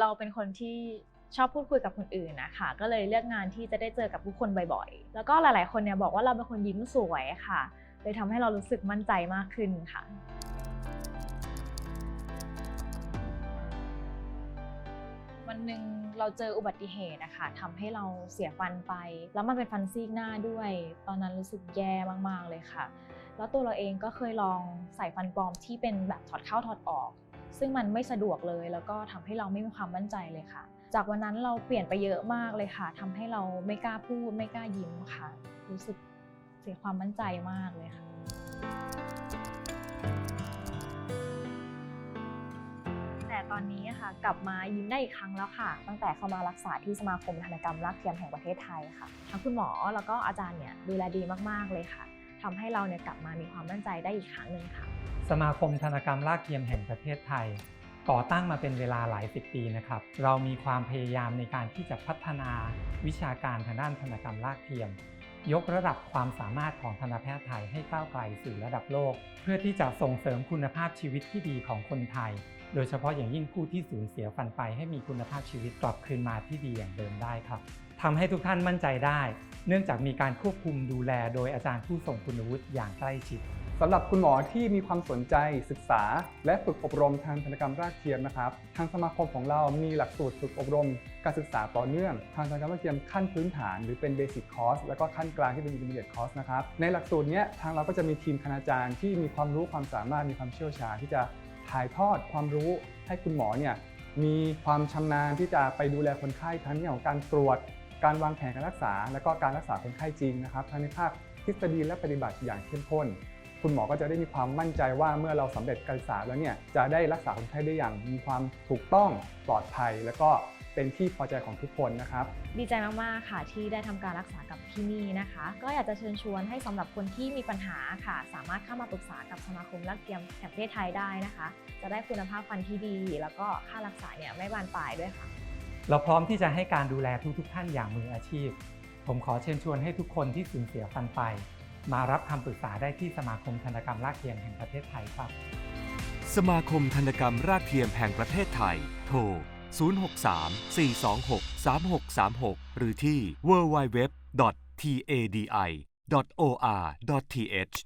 เราเป็นคนที่ชอบพูดคุยกับคนอื่นนะคะก็เลยเลือกงานที่จะได้เจอกับผู้คนบ่อยๆ แล้วก็หลายๆ คนเนี่ยบอกว่าเราเป็นคนยิ้มสวยค่ะ เลยทำให้เรารู้สึกมั่นใจมากขึ้นค่ะ วันหนึ่งเราเจออุบัติเหตุนะคะทำให้เราเสียฟันไป แล้วมันเป็นฟันซีกหน้าด้วย ตอนนั้นรู้สึกแย่มากๆเลยค่ะ แล้วตัวเราเองก็เคยลองใส่ฟันปลอมที่เป็นแบบถอดเข้าถอดออก ซึ่งมันไม่สะดวกเลย แล้วก็ทำให้เราไม่มีความมั่นใจเลยค่ะ จากวันนั้นเราเปลี่ยนไปเยอะมากเลยค่ะทำให้เราไม่กล้าพูด ไม่กล้ายิ้มค่ะ รู้สึกเสียความมั่นใจมากเลยค่ะแต่ตอนนี้ค่ะกลับมายิ้มได้อีกครั้งแล้วค่ะ ตั้งแต่เข้ามารักษาที่สมาคมธนกรรมรากเทียมแห่งประเทศไทยค่ะ ทั้งคุณหมอแล้วก็อาจารย์เนี่ยดูแลดีมากๆเลยค่ะ ทำให้เราเนี่ยกลับมามีความมั่นใจได้อีกครั้งหนึ่งค่ะ สมาคมธนกรรมรากเทียมแห่งประเทศไทย ก่อตั้งมาเป็นเวลาหลายสิบปีนะครับ เรามีความพยายามในการที่จะพัฒนาวิชาการทางด้านธนกรรมรากเทียม ยกระดับความสามารถของทันแพทย์ไทยให้ก้าวไกลสู่ระดับโลก เพื่อที่จะส่งเสริมคุณภาพชีวิตที่ดีของคนไทย โดยเฉพาะอย่างยิ่งผู้ที่สูญเสียฟันไปให้มีคุณภาพชีวิตกลับคืนมาที่ดีอย่างเดิมได้ครับทำให้ทุกท่านมั่นใจได้ เนื่องจากมีการควบคุมดูแลโดยอาจารย์ผู้ทรงคุณวุฒิอย่างใกล้ชิดสำหรับคุณหมอที่มีความสนใจศึกษา และฝึกอบรมทางธนกรรมรากเทียมนะครับ ทางสมาคมของเรามีหลักสูตรฝึกอบรม การศึกษาต่อเนื่อง ทางธนกรรมรากเทียมขั้นพื้นฐาน หรือเป็น Basic Course แล้วก็ขั้นกลางที่เป็น Intermediate Course นะครับ ในหลักสูตรนี้ทางเราก็จะมีทีมคณาจารย์ที่มีความรู้ความสามารถมีความเชี่ยวชาญที่จะถ่ายทอดความรู้ให้คุณหมอเนี่ยมีความชำนาญที่จะไปดูแลคนไข้ทั้งเรื่องของการตรวจ การวางแผนการรักษา และก็การรักษาคนไข้จริงนะครับทั้งในภาคทฤษฎีและปฏิบัติอย่างเข้มข้น คุณหมอก็จะได้มีความมั่นใจว่าเมื่อเราสำเร็จการศึกษาแล้วเนี่ยจะได้รักษาคนไข้ได้อย่างมีความถูกต้องปลอดภัย แล้วก็เป็นที่พอใจของทุกคนนะครับ ดีใจมาก ๆ ค่ะที่ได้ทำการรักษากับที่นี่นะคะ ก็อยากจะเชิญชวนให้สำหรับคนที่มีปัญหาค่ะ สามารถเข้ามาปรึกษากับสมาคมรักเทียมแห่งประเทศไทยได้นะคะ จะได้คุณภาพฟันที่ดี แล้วก็ค่ารักษาเนี่ยไม่บานปลายด้วยค่ะ เราพร้อมที่จะให้การดูแลทุกๆท่านอย่างมืออาชีพ ผมขอเชิญชวนให้ทุกคนที่สูญเสียฟันไป มารับคำปรึกษาได้ที่สมาคมธนกรรมรากเทียมแห่งประเทศไทยครับ สมาคมธนกรรมรากเทียมแห่งประเทศไทย โทร 063-426-3636 หรือที่ www.tadi.or.th